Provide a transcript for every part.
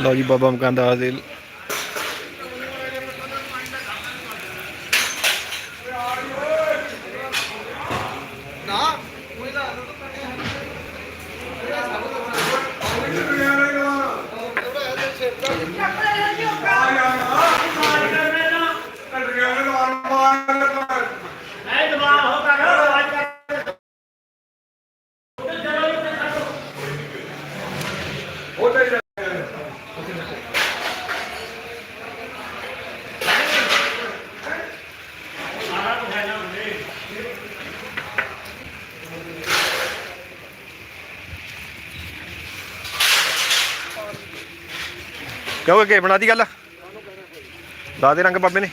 ਲਓ ਜੀ ਬਾਬਾ ਮਕਾਨ ਦੇ ਕਿਉਂ ਅੱਗੇ ਬਣਾਦੀ ਗੱਲ? ਲਾ ਦੇ ਰੰਗ ਬਾਬੇ ਨੇ।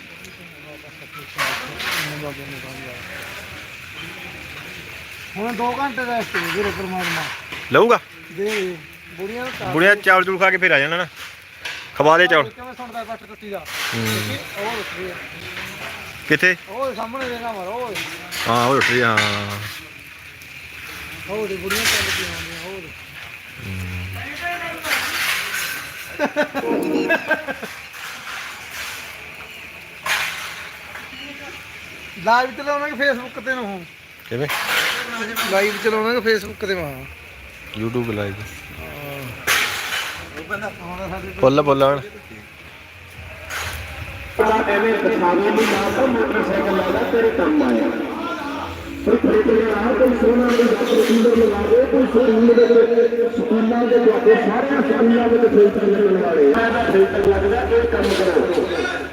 ਹੁਣ 2 ਘੰਟੇ ਦਾ ਸਟੇ ਵੀਰੇ ਪਰਮਾਤਮਾ ਲਊਗਾ? ਦੇ ਬੁੜੀਆਂ ਦਾ ਬੁੜੀਆਂ ਚਾਵਲ ਚੂਲ ਖਾ ਕੇ ਫਿਰ ਆ ਜਾਣਾ ਨਾ। ਖਵਾ ਦੇ ਚੌਲ ਕਿਵੇਂ ਸੁਣਦਾ ਬੱਟ ਟੁੱਟੀ ਦਾ? ਹੂੰ। ਉਹ ਉੱਠੀ ਆ। ਕਿੱਥੇ? ਉਹ ਸਾਹਮਣੇ ਦੇਣਾ ਮਰ ਉਹ। ਹਾਂ ਉਹ ਉੱਠ ਹਾਂ। ਉਹ ਦੇ ਬੁੜੀਆਂ ਚੱਲ ਕੇ ਆਉਂਦੀਆਂ ਉਹ ਦੇ ਲਾਈਵ ਚਲਾਉਣਾਗੇ ਫੇਸਬੁੱਕ ਤੇ ਨੂੰ। ਕਿਵੇਂ? ਲਾਈਵ ਚਲਾਉਣਾਗੇ ਫੇਸਬੁੱਕ ਤੇ ਮਾਂ YouTube ਲਾਈਵ ਉਹ ਸਾਡੇ ਫੁੱਲ ਆਣ। ਐਵੇਂ ਪਛਾਣੀਆਂ ਦੀ ਨਾ ਤਾਂ ਮੋਟਰਸਾਈਕਲ ਲਾਦਾ ਤੇਰੇ ਕੰਮ ਆਇਆ ਸਕੂਲ ਦੇ ਸਕੂਲਾਂ ਦੇ ਤੁਹਾਡੇ ਸਾਰਿਆਂ ਸਕੂਲਾਂ ਵਿੱਚ ਫਿਲਟਰ ਲੱਗਣ ਵਾਲੇ ਫਿਲਟਰ ਲੱਗਦਾ ਇਹ ਕੰਮ ਕਰੋ